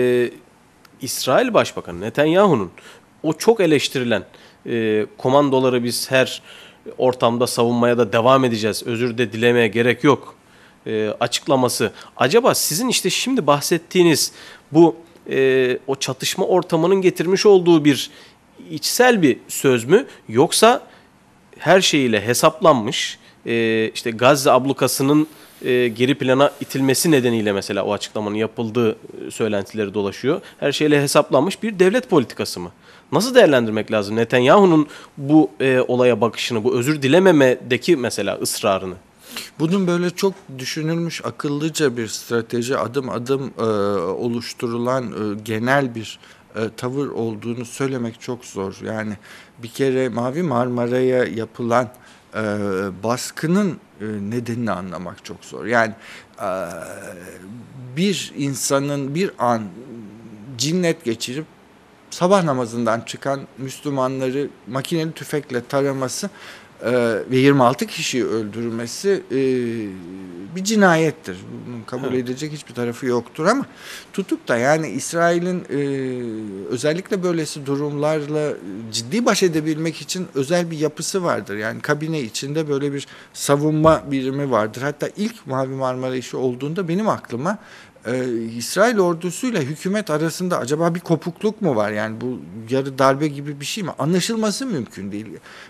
Ee, İsrail Başbakanı Netanyahu'nun o çok eleştirilen e, komandoları biz her ortamda savunmaya da devam edeceğiz, özür de dilemeye gerek yok e, açıklaması. Acaba sizin işte şimdi bahsettiğiniz bu e, o çatışma ortamının getirmiş olduğu bir içsel bir söz mü yoksa her şeyiyle hesaplanmış e, işte Gazze ablukasının e, geri plana itilmesi nedeniyle mesela o açıklamanın yapıldığı e, söylentileri dolaşıyor. Her şeyle hesaplanmış bir devlet politikası mı? Nasıl değerlendirmek lazım Netanyahu'nun bu e, olaya bakışını, bu özür dilememedeki mesela ısrarını? Bunun böyle çok düşünülmüş akıllıca bir strateji adım adım e, oluşturulan e, genel bir e, tavır olduğunu söylemek çok zor. Yani bir kere Mavi Marmara'ya yapılan e, baskının e, nedenini anlamak çok zor. Yani e, bir insanın bir an cinnet geçirip sabah namazından çıkan Müslümanları makineli tüfekle taraması e, ve 26 kişiyi öldürmesi e, bir cinayettir. Bunun kabul Evet. edilecek hiçbir tarafı yoktur ama tutup da yani İsrail'in e, özellikle böylesi durumlarla ciddi baş edebilmek için özel bir yapısı vardır. Yani kabine içinde böyle bir savunma birimi vardır. Hatta ilk Mavi Marmara işi olduğunda benim aklıma e, İsrail ordusuyla hükümet arasında acaba bir kopukluk mu var? Yani bu yarı darbe gibi bir şey mi? Anlaşılması mümkün değil.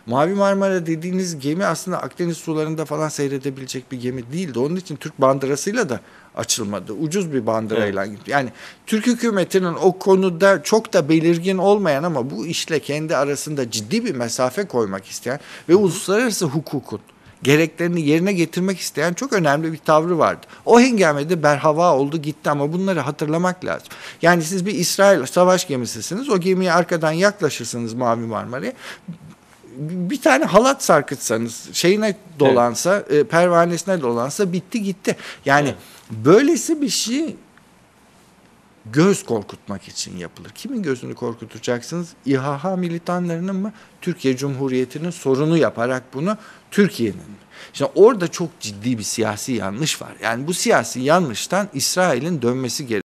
Mavi Marmara dediğiniz gemi aslında Akdeniz sularında falan seyredebilecek bir gemi değildi. Onun için Türk bandırasıyla da açılmadı. Ucuz bir bandırayla gitti. Yani Türk hükümetinin o konuda çok da belirgin olmayan ama bu işle kendi arasında ciddi bir mesafe koymak isteyen ve uluslararası hukukun gereklerini yerine getirmek isteyen çok önemli bir tavrı vardı. O hengamede berhava oldu gitti ama bunları hatırlamak lazım. Yani siz bir İsrail savaş gemisisiniz. O gemiye arkadan yaklaşırsınız Mavi Marmara'ya. Bir tane halat sarkıtsanız, şeyine dolansa, e, pervanesine dolansa bitti gitti. Yani Evet. böylesi bir şey göz korkutmak için yapılır. Kimin gözünü korkutacaksınız? İHH militanlarının mı? Türkiye Cumhuriyeti'nin sorunu yaparak bunu Türkiye'nin mi? Şimdi orada çok ciddi bir siyasi yanlış var. Yani bu siyasi yanlıştan İsrail'in dönmesi gerekiyor.